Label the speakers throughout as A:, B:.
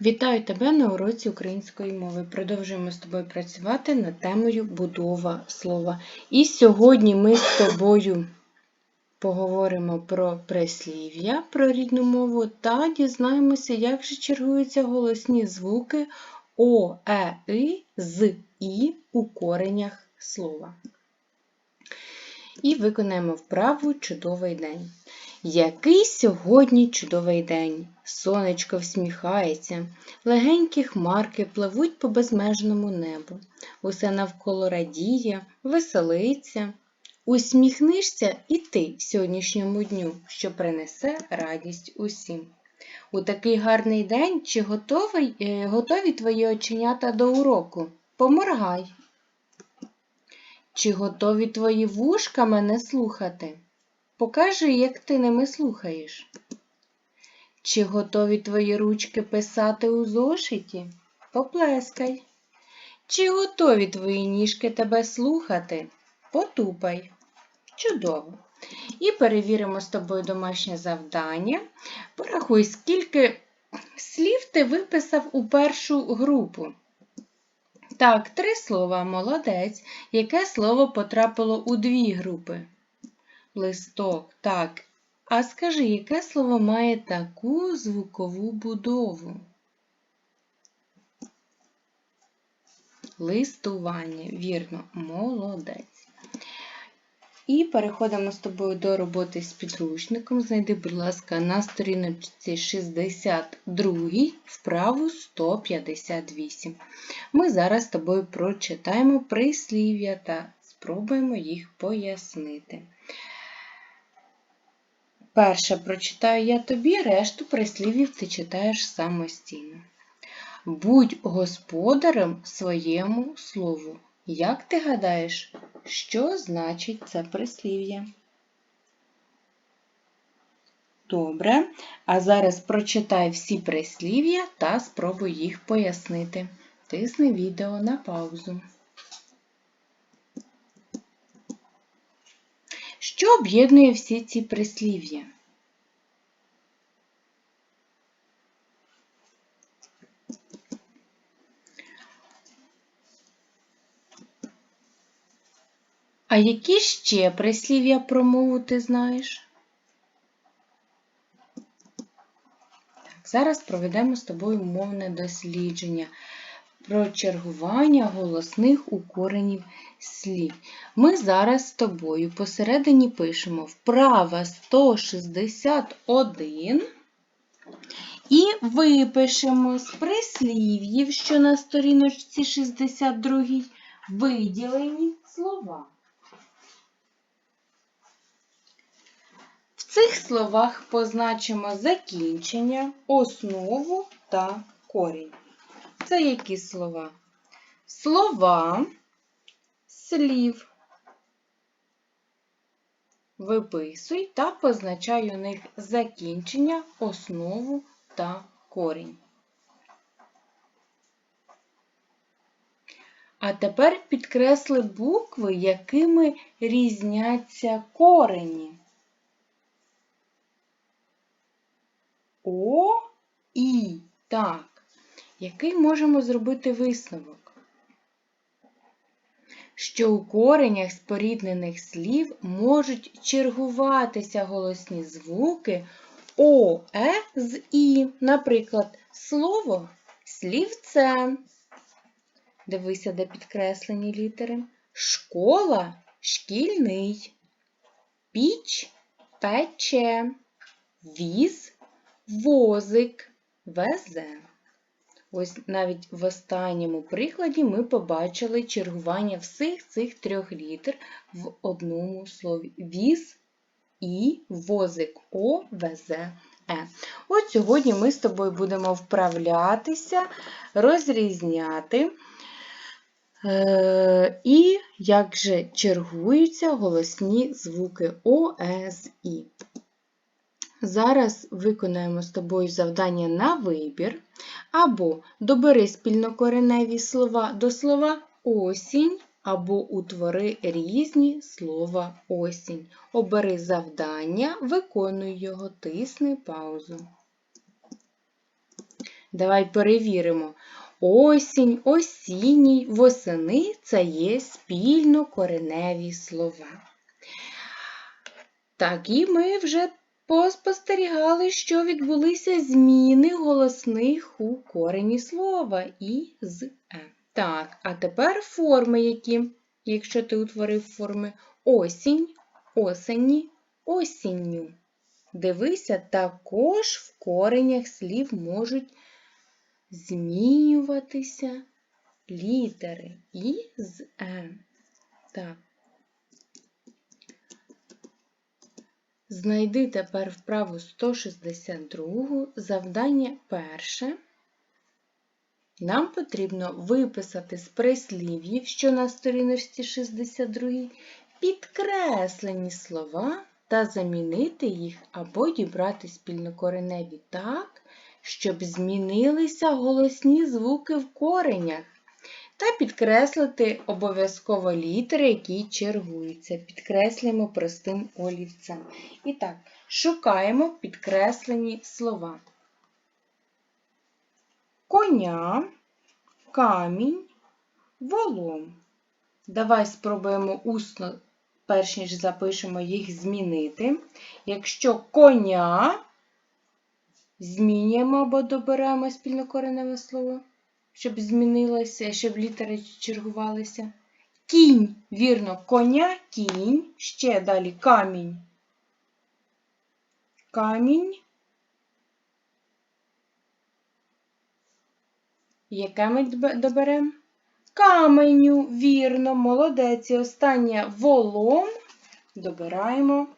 A: Вітаю тебе на уроці української мови. Продовжуємо з тобою працювати над темою будова слова. І сьогодні ми з тобою поговоримо про прислів'я, про рідну мову та дізнаємося, як же чергуються голосні звуки О, Е, И, з І у коренях слова. І виконаємо вправу чудовий день. Який сьогодні чудовий день! Сонечко всміхається, легенькі хмарки пливуть по безмежному небу. Усе навколо радіє, веселиться. Усміхнишся і ти сьогоднішньому дню, що принесе радість усім. У такий гарний день чи готовий, е, готові твої оченята до уроку? Поморгай. Чи готові твої вушка мене слухати? Покажи, як ти ними слухаєш. Чи готові твої ручки писати у зошиті? Поплескай. Чи готові твої ніжки тебе слухати? Потупай. Чудово. І перевіримо з тобою домашнє завдання. Порахуй, скільки слів ти виписав у першу групу. Так, три слова молодець. Яке слово потрапило у дві групи? Листок. Так. А скажи, яке слово має таку звукову будову? Листування. Вірно, молодець. І переходимо з тобою до роботи з підручником. Знайди, будь ласка, на сторіночці 62 вправу 158. Ми зараз з тобою прочитаємо прислів'я та спробуємо їх пояснити. Перше прочитаю я тобі, решту прислів'їв ти читаєш самостійно. Будь господарем своєму слову. Як ти гадаєш, що значить це прислів'я? Добре. А зараз прочитай всі прислів'я та спробуй їх пояснити. Тисни відео на паузу. Що об'єднує всі ці прислів'я? А які ще прислів'я про мову ти знаєш? Так, Зараз проведемо з тобою мовне дослідження про чергування голосних укоренів слів. Ми зараз з тобою посередині пишемо вправа 161 і випишемо з прислів'їв, що на сторіночці 62 виділені слова. В цих словах позначимо закінчення, основу та корінь. Це які слова? Слова слів. Виписуй та позначай у них закінчення, основу та корінь. А тепер підкресли букви, якими різняться корені. О, І. Так. Який можемо зробити висновок? Що у коренях споріднених слів можуть чергуватися голосні звуки О, Е з І. Наприклад, слово слівце. Дивися, де підкреслені літери. Школа шкільний. Піч пече. Віз возик везе. Ось навіть в останньому прикладі ми побачили чергування всіх цих трьох літер в одному слові. Віз і возик О, везе, Е. От сьогодні ми з тобою будемо вправлятися, розрізняти. Е, і як же чергуються голосні звуки О, Е, з І. Зараз виконаємо з тобою завдання на вибір, або добери спільнокореневі слова до слова осінь, або утвори різні слова осінь. Обери завдання, виконуй його, тисни паузу. Давай перевіримо. Осінь, осінній, восени це є спільно кореневі слова. Так, і ми вже поспостерігали, що відбулися зміни голосних у корені слова і з е. Так, а тепер форми які, якщо ти утворив форми осінь, осені, осінню. Дивися, також в коренях слів можуть змінюватися літери і з е. Так. Знайди тепер вправу 162 завдання перше. Нам потрібно виписати з прислів'їв, що на сторіночці 62, підкреслені слова та замінити їх або дібрати спільнокореневі так, щоб змінилися голосні звуки в коренях. Та підкреслити обов'язково літери, які чергуються. Підкреслюємо простим олівцем. І так, шукаємо підкреслені слова. Коня, камінь, волом. Давай спробуємо усно, перш ніж запишемо їх змінити. Якщо коня, змінюємо або доберемо спільнокореневе слово щоб змінилося, щоб літери чергувалися. Кінь, вірно, коня, кінь, ще далі камінь. Камінь. Яке ми доберемо? Каменю, вірно, молодець. І останнє волом добираємо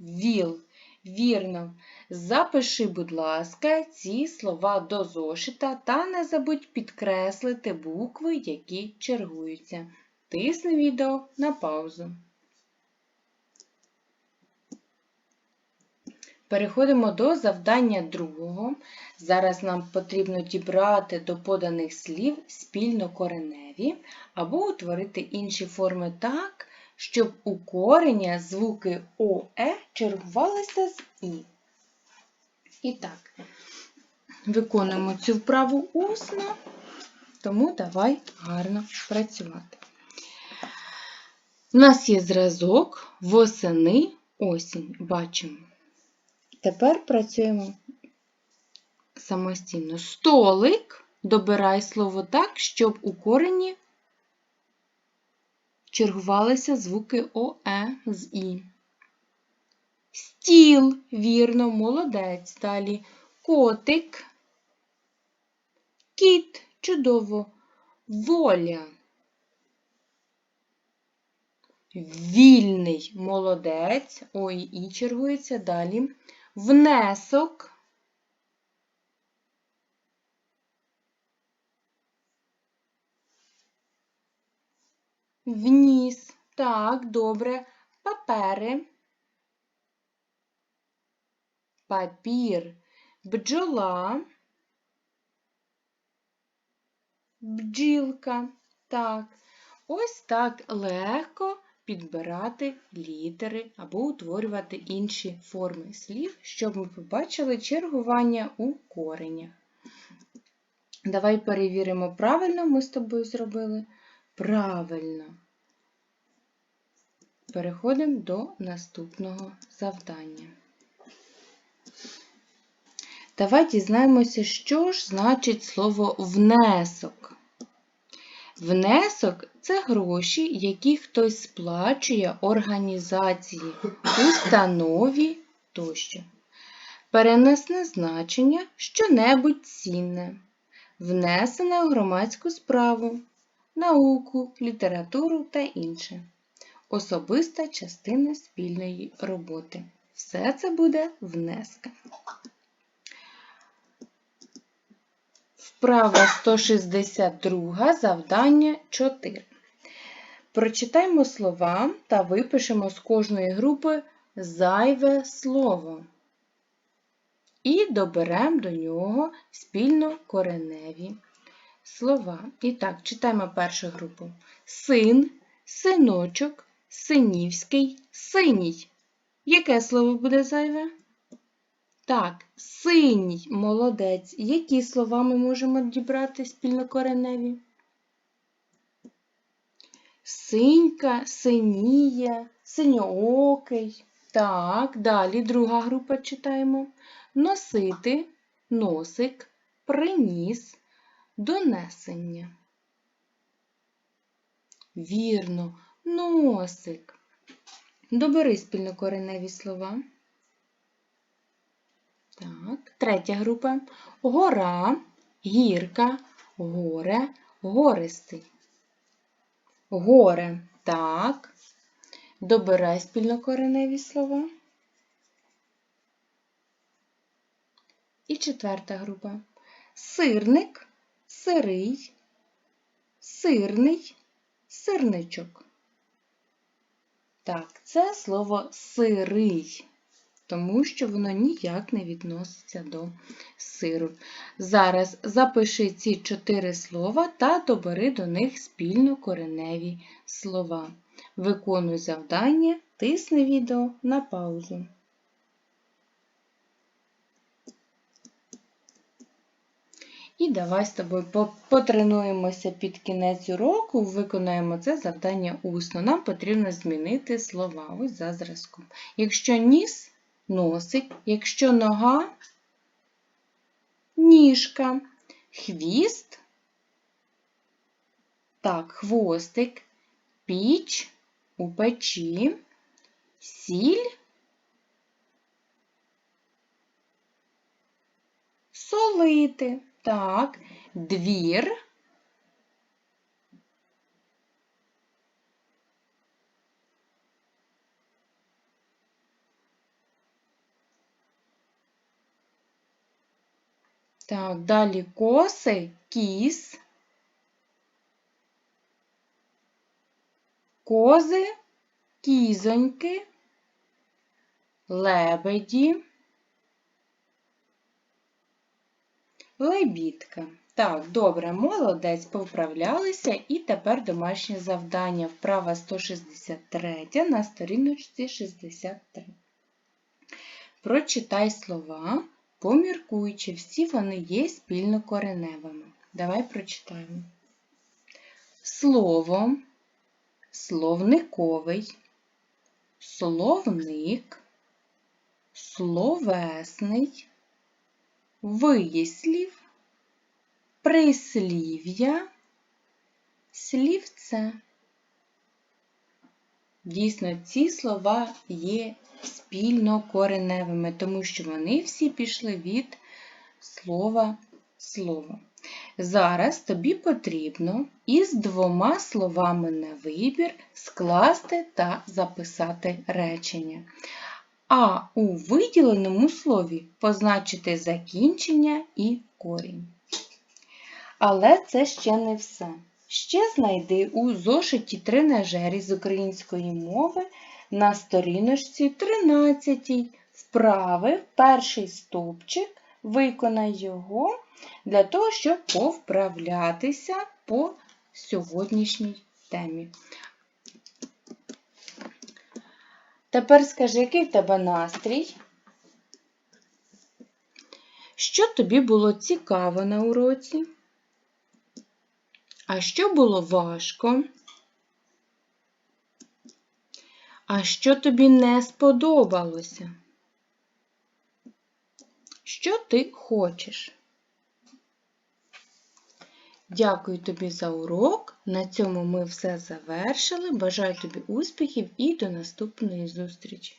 A: віл. Вірно. Запиши, будь ласка, ці слова до зошита та не забудь підкреслити букви, які чергуються. Тисни відео на паузу. Переходимо до завдання другого. Зараз нам потрібно дібрати до поданих слів спільно кореневі або утворити інші форми так, щоб у корення звуки ОЕ чергувалися з І. І так, виконуємо цю вправу усно, тому давай гарно працювати. У нас є зразок восени осінь. Бачимо. Тепер працюємо самостійно. Столик добирай слово так, щоб у корені чергувалися звуки ОЕ з І. Стіл, вірно, молодець. Далі котик, кіт, чудово, воля. Вільний молодець. Ой, і чергується далі. Внесок. Вніс. Так, добре. Папери папір, бджола, бджілка. Так, ось так легко підбирати літери або утворювати інші форми слів, щоб ми побачили чергування у коренях. Давай перевіримо, правильно ми з тобою зробили? Правильно. Переходимо до наступного завдання. Давай дізнаємося, що ж значить слово внесок. Внесок це гроші, які хтось сплачує організації, установі тощо. Перенесне значення що-небудь цінне, внесене у громадську справу, науку, літературу та інше. Особиста частина спільної роботи. Все це буде внеска. Вправа 162, завдання 4. Прочитаємо слова та випишемо з кожної групи зайве слово. І доберемо до нього спільно кореневі слова. І так, читаємо першу групу. Син, синочок, синівський, синій. Яке слово буде зайве? Так, синій молодець. Які слова ми можемо дібрати спільнокореневі? Синька, синіє, синьоокий. Так, далі друга група читаємо. Носити, носик, приніс, донесення. Вірно, носик. Добери спільнокореневі слова. Так, третя група. Гора, гірка, горе, гористий. Горе. Так. Добирай спільнокореневі слова. І четверта група. Сирник, сирий, сирний, сирничок. Так, це слово сирий, тому що воно ніяк не відноситься до сиру. Зараз запиши ці чотири слова та добери до них спільно кореневі слова. Виконуй завдання, тисни відео на паузу. І давай з тобою потренуємося під кінець уроку, виконаємо це завдання усно. Нам потрібно змінити слова ось за зразком. Якщо ніс носик, якщо нога ніжка, хвіст, так, хвостик, піч у печі, сіль, солити. Так, двір. Так, далі коси, кіс, кози, кізоньки, лебеді. Лебідка. Так, добре, молодець, повправлялися. І тепер домашнє завдання. Вправа 163 на сторіночці 63. Прочитай слова, поміркуй, чи всі вони є спільнокореневими. Давай прочитаємо. Слово, словниковий, словник, словесний вислів, прислів'я, слівце. Дійсно, ці слова є спільно кореневими, тому що вони всі пішли від слова слово. Зараз тобі потрібно із двома словами на вибір скласти та записати речення а у виділеному слові позначити закінчення і корінь. Але це ще не все. Ще знайди у зошиті тренажері з української мови на сторіночці 13 вправи перший стовпчик, виконай його для того, щоб повправлятися по сьогоднішній темі. Тепер скажи, який в тебе настрій? Що тобі було цікаво на уроці? А що було важко? А що тобі не сподобалося? Що ти хочеш? Дякую тобі за урок. На цьому ми все завершили. Бажаю тобі успіхів і до наступної зустрічі!